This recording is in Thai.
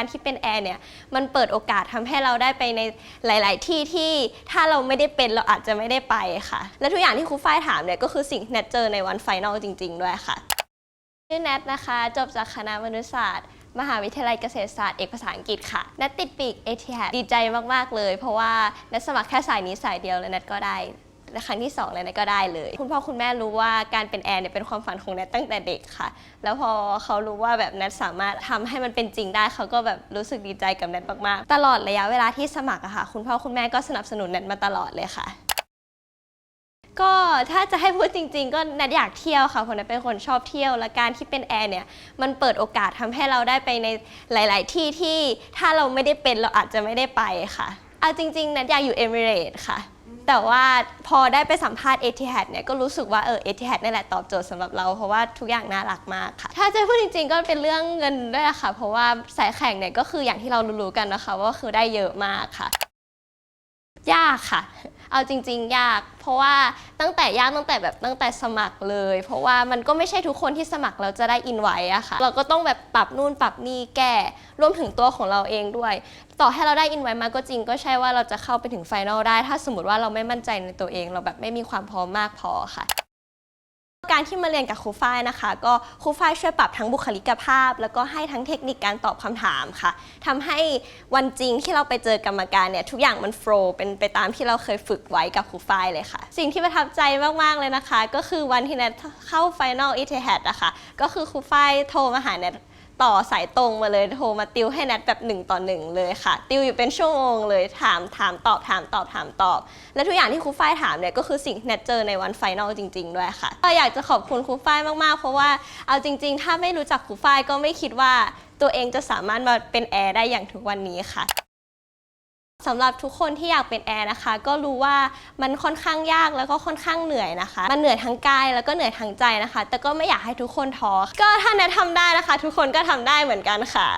การที่เป็นแอร์เนี่ยมันเปิดโอกาสทำให้เราได้ไปในหลาย ๆ ที่ที่ถ้าเราไม่ได้เป็นเราอาจจะไม่ได้ไปค่ะ และทุกอย่างที่ครูฝ้ายถามเนี่ยก็คือสิ่งที่แนทเจอในวันไฟนอลจริง ๆ ด้วยค่ะชื่อแนทนะคะ จบจากคณะมนุษยศาสตร์มหาวิทยาลัยเกษตรศาสตร์เอกภาษาอังกฤษค่ะแนทติดปีก a t h ดีใจมาก ๆ เลย เพราะว่าแนทสมัครแค่สายนี้สายเดียวแล้วแนทก็ได้ และครั้งที่2เลยนทก็ได้เลย คุณพ่อคุณแม่รู้ว่าการเป็นแอร์เนี่ยเป็นความฝันของแนทตั้งแต่เด็กค่ะ แล้วพอเขารู้ว่าแบบแนทสามารถทำให้มันเป็นจริงได้เขาก็แบบรู้สึกดีใจกับแนทมากๆ ตลอดระยะเวลาที่สมัครอะค่ะ คุณพ่อคุณแม่ก็สนับสนุนแนทมาตลอดเลยค่ะก็ถ้าจะให้พูดจริง ๆ ก็แนทอยากเที่ยวค่ะเพราะแนทเป็นคนชอบเที่ยวและการที่เป็นแอร์เนี่ยมันเปิดโอกาสทำให้เราได้ไปในหลาย ๆ ที่ที่ถ้าเราไม่ได้เป็นเราอาจจะไม่ได้ไปค่ะเอาจริงๆแนทอยากอยู่เอมิเรตค่ะ แต่ว่าพอได้ไปสัมภาษณ์เอทิฮัดเนี่ยก็รู้สึกว่าเออเอทิฮัดนี่แหละตอบโจทย์สำหรับเรา เพราะว่าทุกอย่างน่ารักมากค่ะ ถ้าจะพูดจริงๆก็เป็นเรื่องเงินด้วยค่ะ เพราะว่าสายแข่งเนี่ยก็คืออย่างที่เรารู้ๆกันนะคะว่าคือได้เยอะมากค่ะ ยากค่ะ เอาจริง ๆ ยาก เพราะว่าตั้งแต่ยากตั้งแต่แบบตั้งแต่สมัครเลย เพราะว่ามันก็ไม่ใช่ทุกคนที่สมัครเราจะได้อินไว้อะค่ะ เราก็ต้องแบบปรับนู่นปรับนี่แก้รวมถึงตัวของเราเองด้วย ต่อให้เราได้อินไว้มาก็จริง ก็ใช่ว่าเราจะเข้าไปถึงไฟนอลได้ ถ้าสมมติว่าเราไม่มั่นใจในตัวเอง เราแบบไม่มีความพร้อมมากพอค่ะ การที่มาเรียนกับครูฝ้ายนะคะ ก็ครูฝ้ายช่วยปรับทั้งบุคลิกภาพ แล้วก็ให้ทั้งเทคนิคการตอบคำถามค่ะทำให้วันจริงที่เราไปเจอกรรมการเนี่ยทุกอย่างมันโฟล์เป็นไปตามที่เราเคยฝึกไว้กับครูฝ้ายเลยค่ะ สิ่งที่ประทับใจมากๆเลยนะคะ ก็คือวันที่แนทเข้า Final e t h a d อะค่ะก็คือครูฝ้ายโทรมาหาแนท ต่อสายตรงมาเลยโทรมาติวให้แนทแบบหนึ่งต่อหนึ่งเลยค่ะ ติวอยู่เป็นชั่วโมงเลยถามถามตอบถามตอบถามตอบ และทุกอย่างที่ครูฝ้ายถามเนี่ยก็คือสิ่งที่แนทเจอในวันไฟนอลจริง ๆ ด้วยค่ะก็อยากจะขอบคุณครูฝ้ายมากๆ เพราะว่าเอาจริง ๆ ถ้าไม่รู้จักครูฝ้ายก็ไม่คิดว่าตัวเองจะสามารถมาเป็นแอร์ได้อย่างทุกวันนี้ค่ะ สำหรับทุกคนที่อยากเป็นแอร์นะคะ ก็รู้ว่ามันค่อนข้างยากแล้วก็ค่อนข้างเหนื่อยนะคะ มันเหนื่อยทั้งกายแล้วก็เหนื่อยทั้งใจนะคะ แต่ก็ไม่อยากให้ทุกคนท้อก็ถ้าแนททำได้นะคะ ทุกคนก็ทำได้เหมือนกันค่ะ